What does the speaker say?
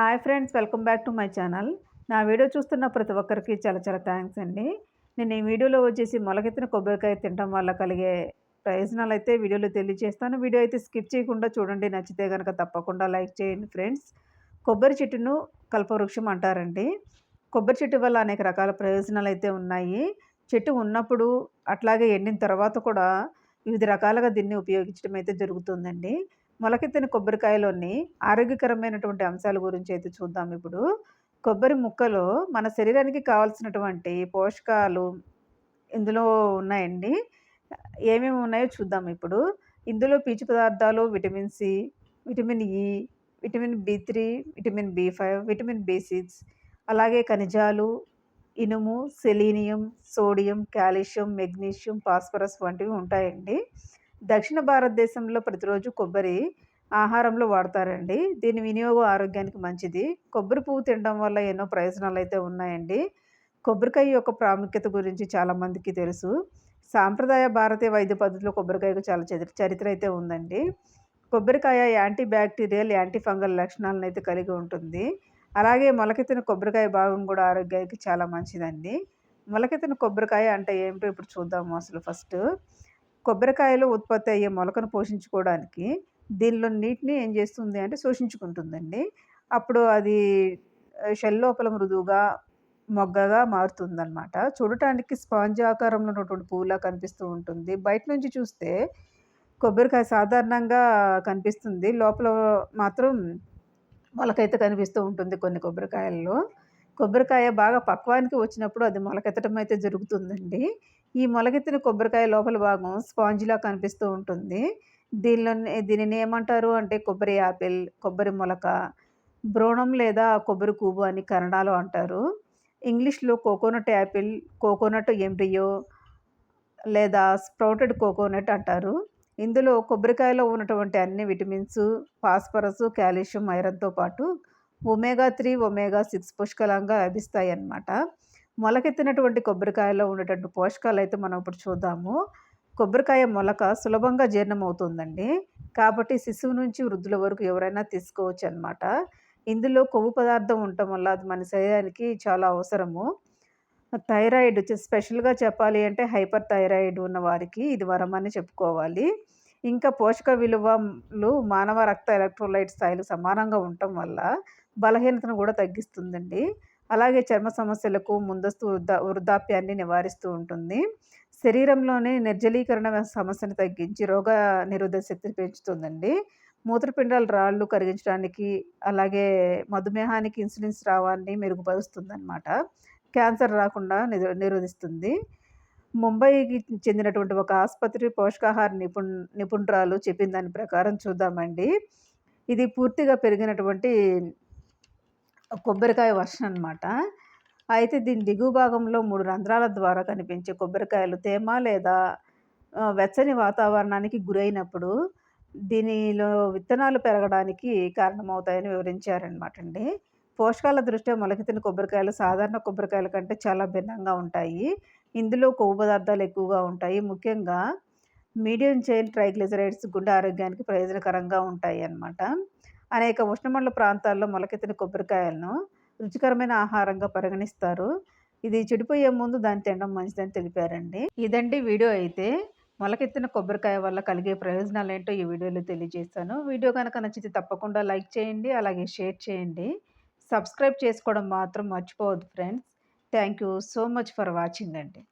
Hi friends welcome back to my channel. నా video చూస్తున్న ప్రతి ఒక్కరికి చాలా చాలా థ్యాంక్స్ అండి. నేను ఈ వీడియోలో వచ్చేసి మొలకెత్తిన కొబ్బరికాయ తినడం వల్ల కలిగే ప్రయోజనాలు అయితే వీడియోలో తెలియజేస్తాను. వీడియో అయితే స్కిప్ చేయకుండా చూడండి నచ్చితే కనుక తప్పకుండా లైక్ చేయండి ఫ్రెండ్స్. కొబ్బరి చెట్టును కల్పవృక్షం అంటారండి. కొబ్బరి చెట్టు వల్ల అనేక రకాల ప్రయోజనాలు అయితే ఉన్నాయి. చెట్టు ఉన్నప్పుడు అట్లాగే ఎండిన తర్వాత కూడా వివిధ రకాలుగా దీన్ని ఉపయోగించడం అయితే జరుగుతుందండి. మొలకెత్తిన కొబ్బరికాయలోని ఆరోగ్యకరమైనటువంటి అంశాల గురించి అయితే చూద్దాం ఇప్పుడు. కొబ్బరి ముక్కలో మన శరీరానికి కావాల్సినటువంటి పోషకాలు ఇందులో ఉన్నాయండి. ఏమేమి ఉన్నాయో చూద్దాం ఇప్పుడు. ఇందులో పీచు పదార్థాలు vitamin C vitamin E vitamin B three vitamin B five vitamin B six అలాగే ఖనిజాలు ఇనుము selenium sodium calcium magnesium phosphorus వంటివి ఉంటాయండి. దక్షిణ భారతదేశంలో ప్రతిరోజు కొబ్బరి ఆహారంలో వాడతారండి. దీని వినియోగం ఆరోగ్యానికి మంచిది. కొబ్బరి పువ్వు తినడం వల్ల ఎన్నో ప్రయోజనాలు అయితే ఉన్నాయండి. కొబ్బరికాయ యొక్క ప్రాముఖ్యత గురించి చాలామందికి తెలుసు. సాంప్రదాయ భారతీయ వైద్య పద్ధతిలో కొబ్బరికాయకు చాలా చరిత్ర అయితే ఉందండి. కొబ్బరికాయ యాంటీ బ్యాక్టీరియల్ యాంటీ ఫంగల్ లక్షణాలను అయితే కలిగి ఉంటుంది. అలాగే మొలకెత్తిన కొబ్బరికాయ భాగం కూడా ఆరోగ్యానికి చాలా మంచిదండి. మొలకెత్తిన కొబ్బరికాయ అంటే ఏమిటో ఇప్పుడు చూద్దాము అసలు ఫస్ట్. కొబ్బరికాయలో ఉత్పత్తి అయ్యే మొలకను పోషించుకోవడానికి దీనిలో నీటిని ఏం చేస్తుంది అంటే శోషించుకుంటుందండి. అప్పుడు అది షెల్ లోపల మృదువుగా మొగ్గగా మారుతుందన్నమాట. చూడటానికి స్పాంజ్ ఆకారంలో ఉన్నటువంటి పువ్వులా కనిపిస్తూ ఉంటుంది. బయట నుంచి చూస్తే కొబ్బరికాయ సాధారణంగా కనిపిస్తుంది. లోపల మాత్రం మొలకైతే కనిపిస్తూ ఉంటుంది కొన్ని కొబ్బరికాయల్లో. కొబ్బరికాయ బాగా పక్వానికి వచ్చినప్పుడు అది మొలకెత్తడం అయితే జరుగుతుందండి. ఈ మొలకెత్తిన కొబ్బరికాయ లోపల భాగం స్పాంజిలా కనిపిస్తూ ఉంటుంది. దీనిలో దీనిని ఏమంటారు అంటే కొబ్బరి యాపిల్ కొబ్బరి మొలక బ్రోణం లేదా కొబ్బరి కూబు అని కన్నడలో అంటారు. ఇంగ్లీష్లో కోకోనట్ యాపిల్ కోకోనట్ ఎంబ్రియో లేదా స్ప్రౌటెడ్ కోకోనట్ అంటారు. ఇందులో కొబ్బరికాయలో ఉన్నటువంటి అన్ని విటమిన్స్ ఫాస్ఫరస్ కాల్షియం ఐరన్తో పాటు ఒమేగా త్రీ ఒమేగా సిక్స్ పుష్కలంగా లభిస్తాయి అన్నమాట మొలకెత్తినటువంటి కొబ్బరికాయలో ఉండేటువంటి పోషకాలు అయితే మనం ఇప్పుడు చూద్దాము. కొబ్బరికాయ మొలక సులభంగా జీర్ణమవుతుందండి. కాబట్టి శిశువు నుంచి వృద్ధుల వరకు ఎవరైనా తీసుకోవచ్చు అనమాట ఇందులో కొవ్వు పదార్థం ఉండటం వల్ల అది మన శరీరానికి చాలా అవసరము. థైరాయిడ్ స్పెషల్గా చెప్పాలి అంటే హైపర్ థైరాయిడ్ ఉన్న వారికి ఇది వరం అని చెప్పుకోవాలి. ఇంకా పోషక విలువలు మానవ రక్త ఎలక్ట్రోలైట్ స్థాయిలు సమానంగా ఉండటం వల్ల బలహీనతను కూడా తగ్గిస్తుందండి. అలాగే చర్మ సమస్యలకు ముందస్తు వృద్ధా వృద్ధాప్యాన్ని నివారిస్తూ ఉంటుంది. శరీరంలోనే నిర్జలీకరణ సమస్యను తగ్గించి రోగ నిరోధక శక్తిని పెంచుతుందండి. మూత్రపిండాల రాళ్ళు కరిగించడానికి అలాగే మధుమేహానికి ఇన్సులిన్ స్రావాన్ని మెరుగుపరుస్తుంది అనమాట క్యాన్సర్ రాకుండా నిరోధిస్తుంది. ముంబైకి చెందినటువంటి ఒక ఆసుపత్రి పోషకాహార నిపుణ నిపుణురాలు చెప్పిన దాని ప్రకారం చూద్దామండి. ఇది పూర్తిగా పెరిగినటువంటి కొబ్బరికాయ వర్షం అనమాట అయితే దీని దిగువ భాగంలో మూడు రంధ్రాల ద్వారా కనిపించే కొబ్బరికాయలు తేమ లేదా వెచ్చని వాతావరణానికి గురైనప్పుడు దీనిలో విత్తనాలు పెరగడానికి కారణమవుతాయని వివరించారనమాట అండి. పోషకాల దృష్ట్యా మొలకెత్తిన కొబ్బరికాయలు సాధారణ కొబ్బరికాయల కంటే చాలా భిన్నంగా ఉంటాయి. ఇందులో కొవ్వు పదార్థాలు ఎక్కువగా ఉంటాయి. ముఖ్యంగా మీడియం చైన్ ట్రైగ్లిజరైడ్స్ గుండె ఆరోగ్యానికి ప్రయోజనకరంగా ఉంటాయి అన్నమాట అనేక ఉష్ణమండల ప్రాంతాల్లో మొలకెత్తిన కొబ్బరికాయలను రుచికరమైన ఆహారంగా పరిగణిస్తారు. ఇది చెడిపోయే ముందు దాన్ని తినడం మంచిదని తెలిపారండి. ఇదండి వీడియో అయితే. మొలకెత్తిన కొబ్బరికాయ వల్ల కలిగే ప్రయోజనాలు ఏంటో ఈ వీడియోలో తెలియజేస్తాను. వీడియో కనుక నచ్చితే తప్పకుండా లైక్ చేయండి అలాగే షేర్ చేయండి. సబ్స్క్రైబ్ చేసుకోవడం మాత్రం మర్చిపోవద్దు friends. Thank you so much for watching అండి.